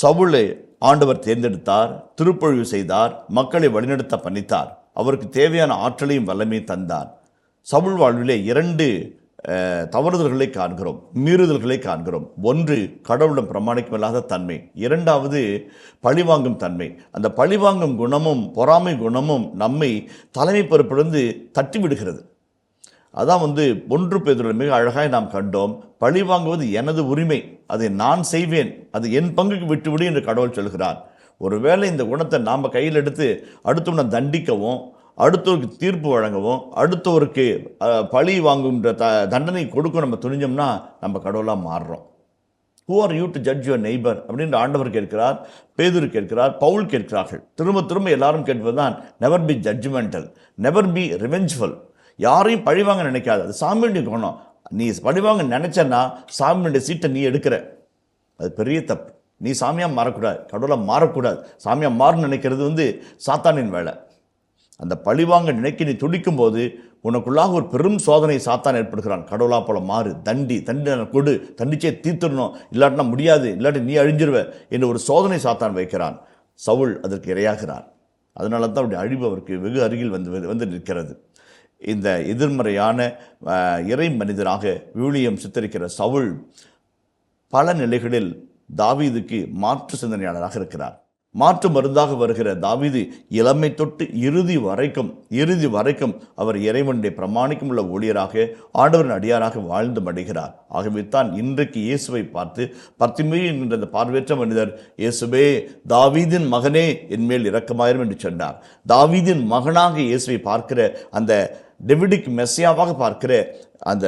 சவுளை ஆண்டவர் தேர்ந்தெடுத்தார் திருப்பொழிவு செய்தார் மக்களை வழிநடத்த பண்ணித்தார். அவருக்கு தேவையான ஆற்றலையும் வல்லமையும் தந்தார். சவுள் வாழ்விலே இரண்டு தவறுதல்களை காண்கிறோம் மீறுதல்களை காண்கிறோம். ஒன்று கடவுளிடம் பிரமாணிக்கமில்லாத தன்மை. இரண்டாவது பழிவாங்கும் தன்மை. அந்த பழிவாங்கும் குணமும் பொறாமை குணமும் நம்மை தலைமை பொறுப்பிலிருந்து தட்டி விடுகிறது அதான் வந்து ஒன்று பேதுருவில் மிக அழகாய் நாம் கண்டோம் பழி வாங்குவது எனது உரிமை அதை நான் செய்வேன் அது என் பங்குக்கு விட்டுவிடு என்று கடவுள் சொல்கிறார். ஒருவேளை இந்த குணத்தை நாம் கையில் எடுத்து அடுத்தவனை தண்டிக்கவும் அடுத்தவருக்கு தீர்ப்பு வழங்கவும் அடுத்தவருக்கு பழி வாங்குகின்ற த தண்டனை கொடுக்க நம்ம துணிஞ்சோம்னா நம்ம கடவுளாக மாறுறோம். Who are you to judge your neighbour அப்படின்ற ஆண்டவர் கேட்கிறார் பேதூர் கேட்கிறார் பவுல் கேட்கிறார்கள். திரும்ப திரும்ப எல்லாரும் கேட்பதுதான் never be judgemental never be revengeful யாரையும் பழிவாங்க நினைக்காது அது சாமியுடைய குணம். நீ பழிவாங்க நினச்சேன்னா சாமியுடைய சீட்டை நீ எடுக்கிற. அது பெரிய தப்பு. நீ சாமியாக மாறக்கூடாது. கடவுளாக மாறக்கூடாது. சாமியாக மாறணும்னு நினைக்கிறது வந்து சாத்தானின் வேலை. அந்த பழிவாங்க நினைக்க நீ துடிக்கும் போது உனக்குள்ளாக ஒரு பெரும் சோதனை சாத்தான் ஏற்படுகிறான். கடவுளா போல மாறு தண்டி தண்டனை கொடு தண்டிச்சே தீர்த்துடணும். இல்லாட்டினா முடியாது. இல்லாட்டி நீ அழிஞ்சிருவ என்று ஒரு சோதனை சாத்தான் வைக்கிறான். சவுல் அதற்கு இரையாகிறான். அதனால தான் அப்படி அழிவு அவருக்கு வெகு அருகில் வந்து வந்து நிற்கிறது. இந்த எதிர்மறையான இறை மனிதராக விவிலியம் சித்தரிக்கிற சவுல் பல நிலைகளில் தாவீதுக்கு மாற்று சிந்தனையாளராக இருக்கிறார். மாற்று மருந்தாக வருகிற தாவீது இளமை தொட்டு இறுதி வரைக்கும் இறுதி வரைக்கும் அவர் இறைவனுடைய பிரமாணிக்கும் உள்ள ஊழியராக ஆண்டவரின் அடியாராக வாழ்ந்து மடிகிறார். ஆகவே தான் இன்றைக்கு இயேசுவை பார்த்து பத்திமே என்கின்ற அந்த பார்வையற்ற மனிதர் இயேசுவே தாவீதின் மகனே என்மேல் இரக்கமாயிரும் என்று சொன்னார். தாவீதின் மகனாக இயேசுவை பார்க்கிற அந்த டெவிடிக் மெஸ்ஸியாவாக பார்க்கிற அந்த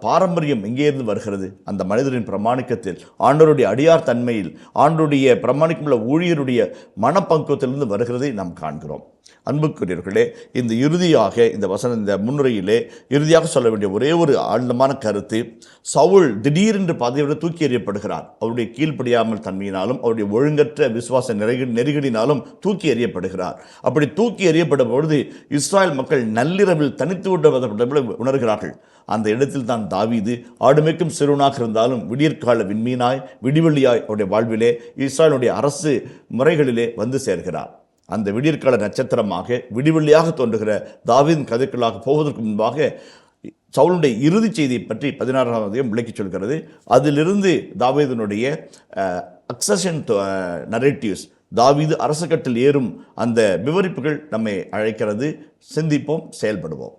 பாரம்பரியம் எங்கேருந்து வருகிறது? அந்த மனிதரின் பிரமாணிக்கத்தில் ஆண்டவருடைய அடியார் தன்மையில் ஆண்டருடைய பிரமாணிக்கமுள்ள ஊழியருடைய மனப்பங்குவத்திலிருந்து வருகிறதை நாம் காண்கிறோம். அன்புக்குரியவர்களே இந்த இறுதியாக இந்த வசன இந்த முன்னுரையிலே இறுதியாக சொல்ல வேண்டிய ஒரே ஒரு ஆழ்ந்தமான கருத்து சவுல் திடீரென்று பதவியோடு தூக்கி எறியப்படுகிறார். அவருடைய கீழ்ப்படியாமல் தன்மையினாலும் அவருடைய ஒழுங்கற்ற விசுவாச நெருகி நெருகடினாலும் தூக்கி எறியப்படுகிறார். அப்படி தூக்கி எறியப்படும் பொழுது இஸ்ராயல் மக்கள் நள்ளிரவில் தனித்து விடப்பட்ட உணர்கிறார்கள். அந்த இடத்தில் தான் தாவீது ஆடுமைக்கும் சிறுவனாக இருந்தாலும் விடியற்கால விண்மீனாய் விடிவெள்ளியாய் அவருடைய வாழ்விலே இஸ்ராயலுடைய அரசு முறைகளிலே வந்து சேர்கிறார். அந்த விடியற்கால நட்சத்திரமாக விடிவெள்ளியாக தோன்றுகிற தாவீதின் கதைக்குள்ளாக போவதற்கு முன்பாக சவுளுடைய இறுதிச் செய்தியை பற்றி பதினாறாம் அதிகம் விளக்கிச் சொல்கிறது. அதிலிருந்து தாவீதனுடைய அக்சஷன் நரேட்டிவ்ஸ் தாவீது அரசக்கட்டில் ஏறும் அந்த விவரிப்புகள் நம்மை அழைக்கிறது. சிந்திப்போம் செயல்படுவோம்.